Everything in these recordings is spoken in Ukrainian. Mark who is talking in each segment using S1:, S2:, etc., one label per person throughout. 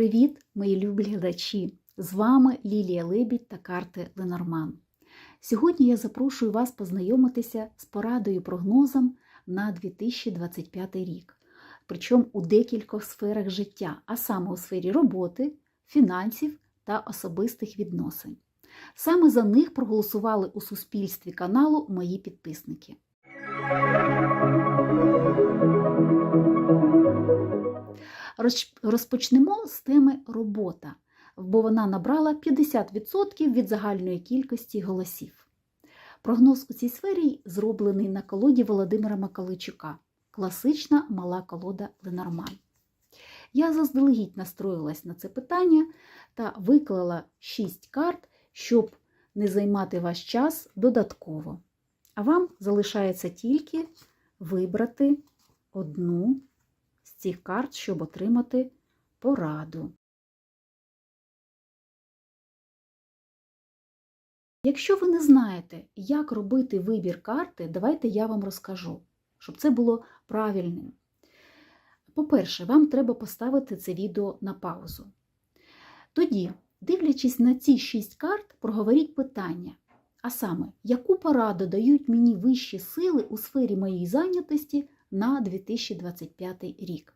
S1: Привіт, мої любі глядачі! З вами Лілія Лебідь та карти Ленорман. Сьогодні я запрошую вас познайомитися з порадою прогнозом на 2025 рік, причому у декількох сферах життя, а саме у сфері роботи, фінансів та особистих відносин. Саме за них проголосували у суспільстві каналу мої підписники. Розпочнемо з теми робота, бо вона набрала 50% від загальної кількості голосів. Прогноз у цій сфері зроблений на колоді Володимира Макаличука. Класична мала колода Ленорман. Я заздалегідь настроїлась на це питання та виклала 6 карт, щоб не займати ваш час додатково. А вам залишається тільки вибрати одну цих карт, щоб отримати пораду. Якщо ви не знаєте, як робити вибір карти, давайте я вам розкажу, щоб це було правильним. По-перше, вам треба поставити це відео на паузу. Тоді, дивлячись на ці шість карт, проговоріть питання. А саме, яку пораду дають мені вищі сили у сфері моєї зайнятості на 2025 рік.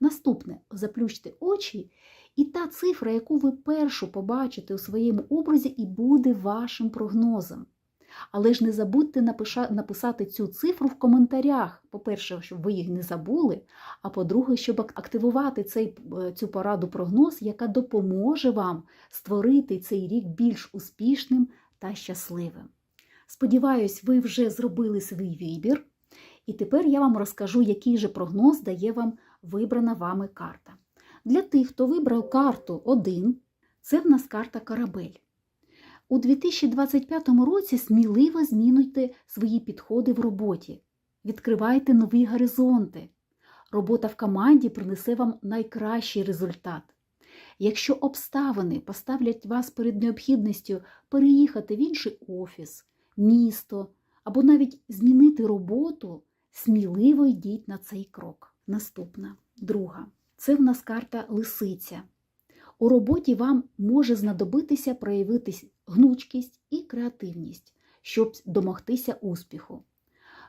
S1: Наступне заплющте очі, і та цифра, яку ви першу побачите у своєму образі, і буде вашим прогнозом. Але ж не забудьте написати цю цифру в коментарях. По-перше, щоб ви їх не забули, а по-друге, щоб активувати цей, е, цю пораду прогноз, яка допоможе вам створити цей рік більш успішним та щасливим. Сподіваюсь, ви вже зробили свій вибір. І тепер я вам розкажу, який же прогноз дає вам вибрана вами карта. Для тих, хто вибрав карту 1, це в нас карта корабель. У 2025 році сміливо змінюйте свої підходи в роботі, відкривайте нові горизонти. Робота в команді принесе вам найкращий результат. Якщо обставини поставлять вас перед необхідністю переїхати в інший офіс, місто або навіть змінити роботу, сміливо йдіть на цей крок. Наступна, друга. Це в нас карта лисиця. У роботі вам може знадобитися проявити гнучкість і креативність, щоб домогтися успіху.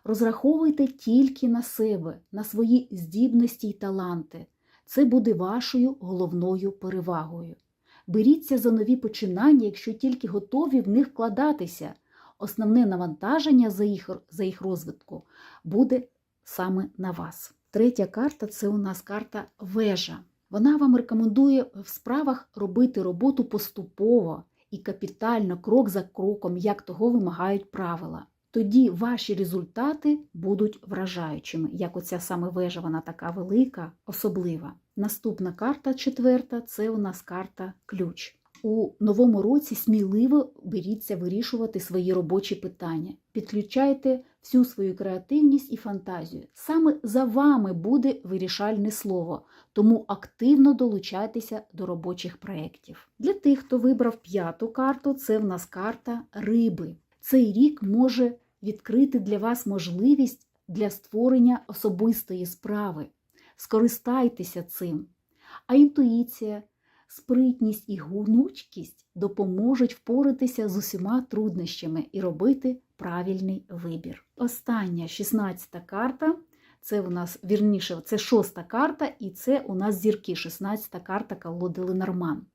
S1: Розраховуйте тільки на себе, на свої здібності й таланти. Це буде вашою головною перевагою. Беріться за нові починання, якщо тільки готові в них вкладатися. Основне навантаження за їх, за їх розвитку буде саме на вас. Третя карта це у нас карта вежа. Вона вам рекомендує в справах робити роботу поступово і капітально, крок за кроком, як того вимагають правила. Тоді ваші результати будуть вражаючими, як оця саме вежа, вона така велика, особлива. Наступна карта, четверта, це у нас карта ключ. У новому році сміливо беріться вирішувати свої робочі питання. Підключайте всю свою креативність і фантазію. Саме за вами буде вирішальне слово, тому активно долучайтеся до робочих проєктів. Для тих, хто вибрав п'яту карту, це в нас карта риби. Цей рік може відкрити для вас можливість для створення особистої справи. Скористайтеся цим. А інтуїція, спритність і гнучкість допоможуть впоратися з усіма труднощами і робити правильний вибір. Остання 16-та карта. Це у нас вірніше, це шоста карта, і це у нас зірки, 16-та карта колоди Ленорман.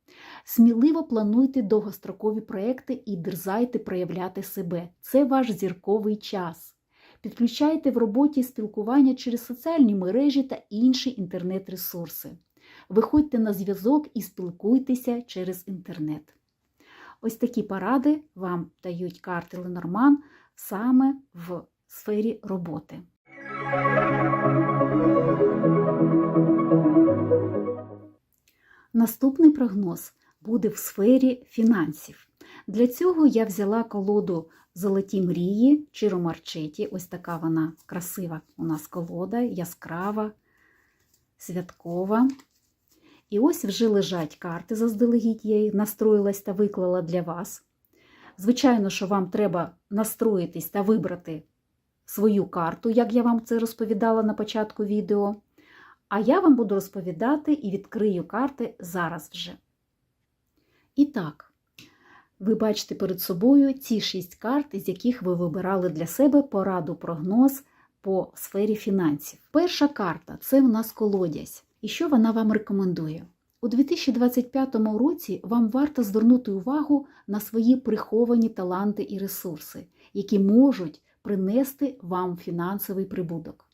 S1: Сміливо плануйте довгострокові проекти і дерзайте проявляти себе. Це ваш зірковий час. Підключайте в роботі спілкування через соціальні мережі та інші інтернет-ресурси. Виходьте на зв'язок і спілкуйтеся через інтернет. Ось такі поради вам дають карти Ленорман саме в сфері роботи. Наступний прогноз буде в сфері фінансів. Для цього я взяла колоду Золоті мрії Чиро Марчеті. Ось така вона красива у нас колода, яскрава, святкова. І ось вже лежать карти заздалегідь, я їх настроїлась та виклала для вас. Звичайно, що вам треба настроїтись та вибрати свою карту, як я вам це розповідала на початку відео. А я вам буду розповідати і відкрию карти зараз вже. І так, ви бачите перед собою ці шість карт, з яких ви вибирали для себе пораду прогноз по сфері фінансів. Перша карта це в нас колодязь. І що вона вам рекомендує? У 2025 році вам варто звернути увагу на свої приховані таланти і ресурси, які можуть принести вам фінансовий прибуток.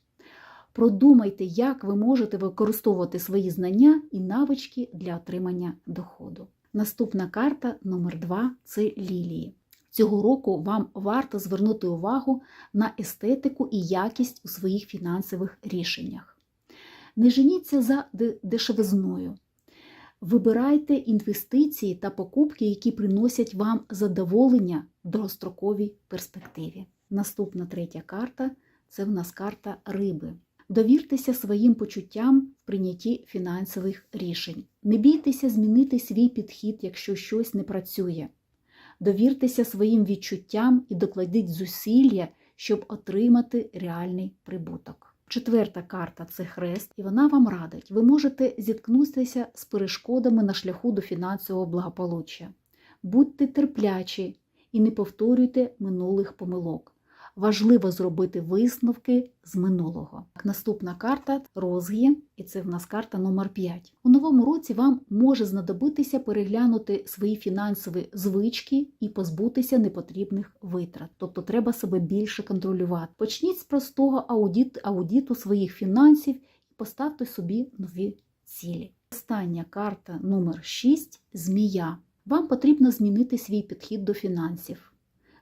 S1: Продумайте, як ви можете використовувати свої знання і навички для отримання доходу. Наступна карта номер 2 це лілії. Цього року вам варто звернути увагу на естетику і якість у своїх фінансових рішеннях. Не женіться за дешевизною. Вибирайте інвестиції та покупки, які приносять вам задоволення в довгостроковій перспективі. Наступна третя карта це в нас карта риби. Довіртеся своїм почуттям в прийнятті фінансових рішень. Не бійтеся змінити свій підхід, якщо щось не працює. Довіртеся своїм відчуттям і докладіть зусилля, щоб отримати реальний прибуток. Четверта карта це хрест, і вона вам радить. Ви можете зіткнутися з перешкодами на шляху до фінансового благополуччя. Будьте терплячі і не повторюйте минулих помилок. Важливо зробити висновки з минулого. Наступна карта розгін, і це в нас карта номер 5. У новому році вам може знадобитися переглянути свої фінансові звички і позбутися непотрібних витрат. Тобто треба себе більше контролювати. Почніть з простого аудит, аудиту своїх фінансів і поставте собі нові цілі. Остання карта номер 6 змія. Вам потрібно змінити свій підхід до фінансів.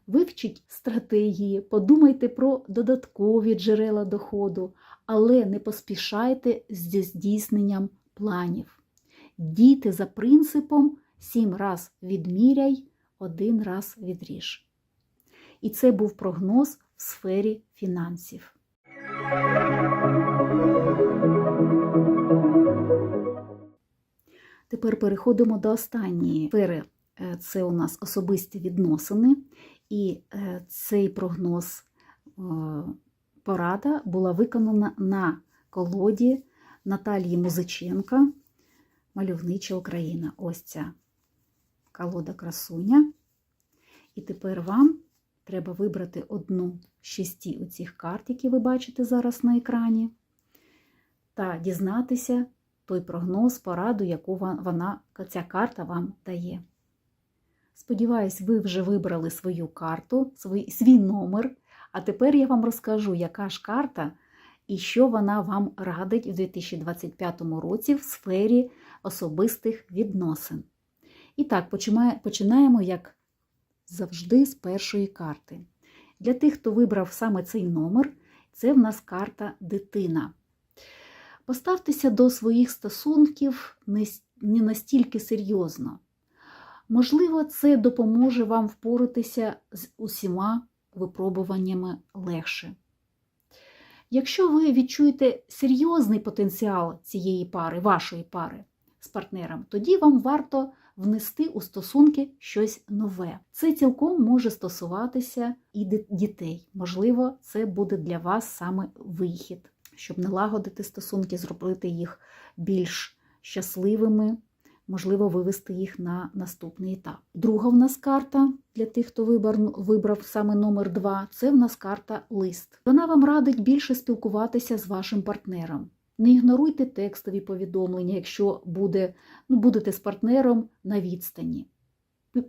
S1: Вивчіть стратегії, подумайте про додаткові джерела доходу, але не поспішайте зі здійсненням планів. Дійте за принципом сім раз відміряй, один раз відріж. І це був прогноз в сфері фінансів. Тепер переходимо до останньої сфери. Це у нас особисті відносини. І цей прогноз порада була виконана на колоді Наталії Музиченка, Мальовнича Україна. Ось ця колода красуня. І тепер вам треба вибрати одну з шести оцих карт, які ви бачите зараз на екрані, та дізнатися той прогноз, пораду, яку вона, ця карта вам дає. Сподіваюсь, ви вже вибрали свою карту, свій, свій номер. А тепер я вам розкажу, яка ж карта і що вона вам радить у 2025 році в сфері особистих відносин. І так, починаємо, як завжди, з першої карти. Для тих, хто вибрав саме цей номер, це в нас карта дитина. Поставтеся до своїх стосунків не настільки серйозно. Можливо, це допоможе вам впоратися з усіма випробуваннями легше. Якщо ви відчуєте серйозний потенціал цієї пари, вашої пари з партнером, тоді вам варто внести у стосунки щось нове. Це цілком може стосуватися і дітей. Можливо, це буде для вас саме вихід, щоб налагодити стосунки, зробити їх більш щасливими можливо, вивести їх на наступний етап. Друга в нас карта для тих, хто вибрав, вибрав саме номер 2 це в нас карта лист. Вона вам радить більше спілкуватися з вашим партнером. Не ігноруйте текстові повідомлення, якщо буде, ну, будете з партнером на відстані.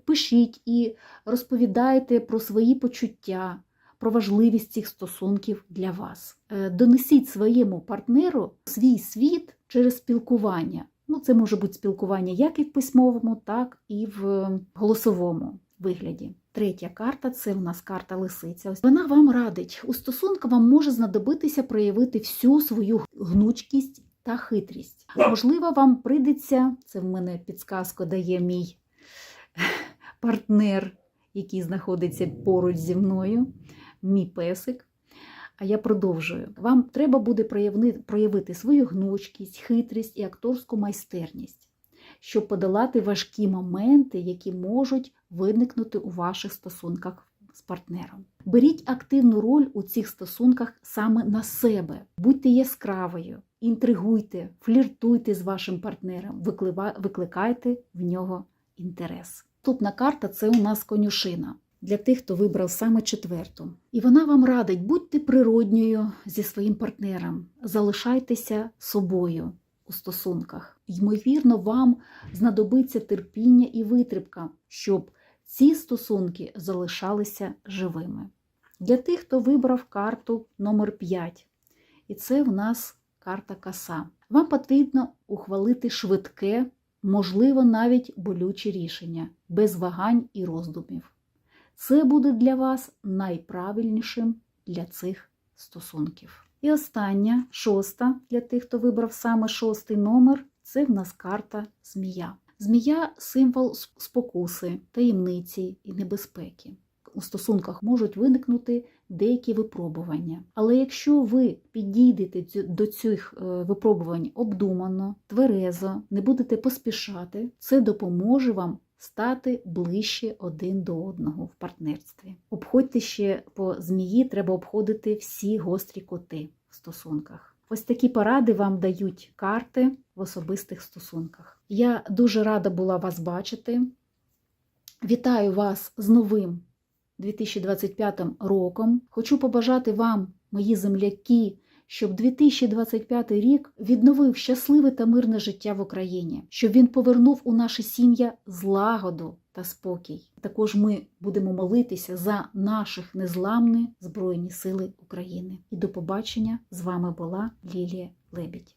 S1: Пишіть і розповідайте про свої почуття, про важливість цих стосунків для вас. Е, донесіть своєму партнеру свій світ через спілкування. Ну, Це може бути спілкування як і в письмовому, так і в голосовому вигляді. Третя карта це у нас карта лисиця. Вона вам радить. У стосунках вам може знадобитися проявити всю свою гнучкість та хитрість. Можливо, вам прийдеться, це в мене підсказку дає мій партнер, який знаходиться поруч зі мною, мій песик. А я продовжую. Вам треба буде проявити свою гнучкість, хитрість і акторську майстерність, щоб подолати важкі моменти, які можуть виникнути у ваших стосунках з партнером. Беріть активну роль у цих стосунках саме на себе, будьте яскравою, інтригуйте, фліртуйте з вашим партнером, викликайте в нього інтерес. Наступна карта це у нас конюшина для тих, хто вибрав саме четверту. І вона вам радить, будьте природньою зі своїм партнером, залишайтеся собою у стосунках. Ймовірно, вам знадобиться терпіння і витримка, щоб ці стосунки залишалися живими. Для тих, хто вибрав карту номер 5, і це в нас карта коса. Вам потрібно ухвалити швидке, можливо, навіть болюче рішення, без вагань і роздумів. Це буде для вас найправильнішим для цих стосунків. І остання, шоста, для тих, хто вибрав саме шостий номер, це в нас карта змія. Змія символ спокуси, таємниці і небезпеки. У стосунках можуть виникнути деякі випробування. Але якщо ви підійдете до цих е, випробувань обдумано, тверезо, не будете поспішати, це допоможе вам стати ближче один до одного в партнерстві. Обходьте ще по змії, треба обходити всі гострі коти в стосунках. Ось такі поради вам дають карти в особистих стосунках. Я дуже рада була вас бачити. Вітаю вас з новим 2025 роком. Хочу побажати вам, мої земляки, щоб 2025 рік відновив щасливе та мирне життя в Україні, щоб він повернув у наші сім'я злагоду та спокій. Також ми будемо молитися за наших незламні Збройні Сили України. І до побачення з вами була Лілія Лебідь.